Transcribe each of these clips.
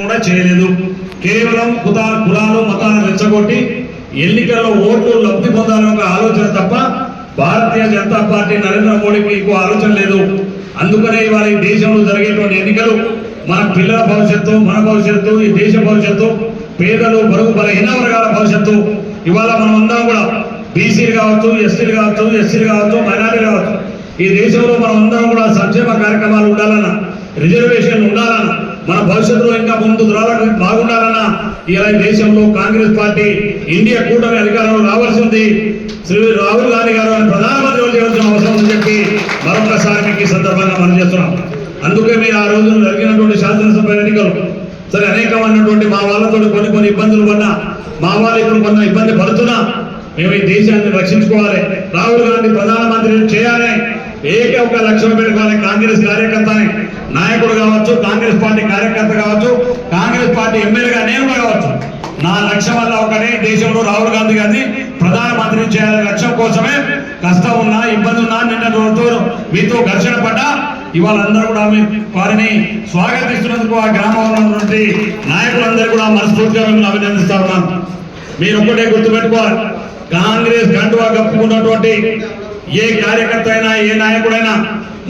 కూడా చేయలేదు. కేవలం కుతా కులాలు మతాలను రెచ్చగొట్టి ఎన్నికల్లో ఓట్లు లబ్ధి పొందాలనే ఒక ఆలోచన తప్ప భారతీయ జనతా పార్టీ నరేంద్ర మోడీకి ఎక్కువ ఆలోచన లేదు. అందుకనే ఇవాళ ఈ దేశంలో జరిగేటువంటి ఎన్నికలు మన పిల్లల భవిష్యత్తు మన భవిష్యత్తు ఈ దేశ భవిష్యత్తు పేదలు బరువు బలహీన వర్గాల భవిష్యత్తు. ఇవాళ మనం అందరం కూడా బీసీలు కావచ్చు ఎస్టీలు కావచ్చు ఎస్సీలు కావచ్చు మైనార్టీలు కావచ్చు. ఈ దేశంలో మనం అందరం కూడా సంక్షేమ కార్యక్రమాలు ఉండాలన్నా రిజర్వేషన్ ఉండాలన్నా మన భవిష్యత్తులో ఇంకా ముందు రావాలని బాగుండాలన్న ఇలా దేశంలో కాంగ్రెస్ పార్టీ ఇండియా కూటమి అధికారంలో రావాల్సి ఉంది. శ్రీ రాహుల్ గాంధీ గారు అని ప్రధానమంత్రి చేయవలసిన అవసరం ఉందని చెప్పి మరొకసారి మీకు ఈ సందర్భంగా మనం చేస్తున్నాం. అందుకే మీరు ఆ రోజు జరిగినటువంటి శాసనసభ ఎన్నికలు సరే అనేకమైనటువంటి మా వాళ్ళతో కొన్ని కొన్ని ఇబ్బందులు పడినా మా వాళ్ళు ఇప్పుడు కొంత ఇబ్బంది పడుతున్నా మేము ఈ దేశాన్ని రక్షించుకోవాలి. రాహుల్ గాంధీ ప్రధానమంత్రి చేయాలి. ఏకే ఒక లక్ష్యం పెట్టుకోవాలి. కాంగ్రెస్ కార్యకర్తని నాయకుడు కావచ్చు కాంగ్రెస్ పార్టీ కార్యకర్త ఎమ్మెల్యేగా నేను కావచ్చు. నా లక్ష్యం వల్ల ఒకటే దేశంలో రాహుల్ గాంధీ గారిని ప్రధానమంత్రి చేయాలనే లక్ష్యం కోసమే కష్టం ఉన్నా ఇబ్బంది ఉన్నా నిన్న మీతో ఘర్షణ పడ్డా ఇవాళ అందరూ కూడా మీ వారిని స్వాగతిస్తున్నందుకు ఆ గ్రామంలో ఉన్నటువంటి నాయకులందరూ కూడా మనస్ఫూర్తిగా మిమ్మల్ని అభినందిస్తా ఉన్నాను మీరు ఒక్కటే గుర్తుపెట్టుకోవాలి. కాంగ్రెస్ కండువా కప్పుకున్నటువంటి ఏ కార్యకర్త అయినా ఏ నాయకుడైనా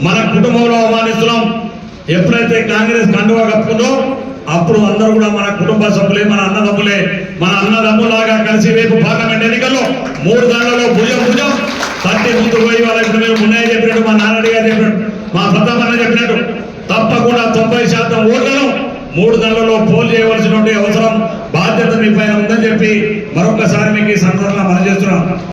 మన కుటుంబంలో అవమానిస్తున్నాం. ఎప్పుడైతే కాంగ్రెస్ కండువా కప్పుకుందో అప్పుడు అందరూ కూడా మన కుటుంబ సభ్యులే మన అన్నదమ్ములే మన అన్నదమ్ములాగా కలిసి రేపు పార్లమెంట్ ఎన్నికల్లో మూడు దాంట్లో భుజం భుజం తట్టి ముందు పోయి వాళ్ళకి మేము మీరు మున్నయ్య చెప్పినట్టు మా నాన్నడి గారు చెప్పినట్టు మా ప్రతాప్ చెప్పినట్టు తప్పకుండా తొంభై శాతం ఓట్లను మూడు నెలల్లో పోల్ చేయవలసినటువంటి అవసరం బాధ్యత మీ పైన ఉందని చెప్పి మరొకసారి మీకు ఈ సందర్భంగా మనం చేస్తున్నాం.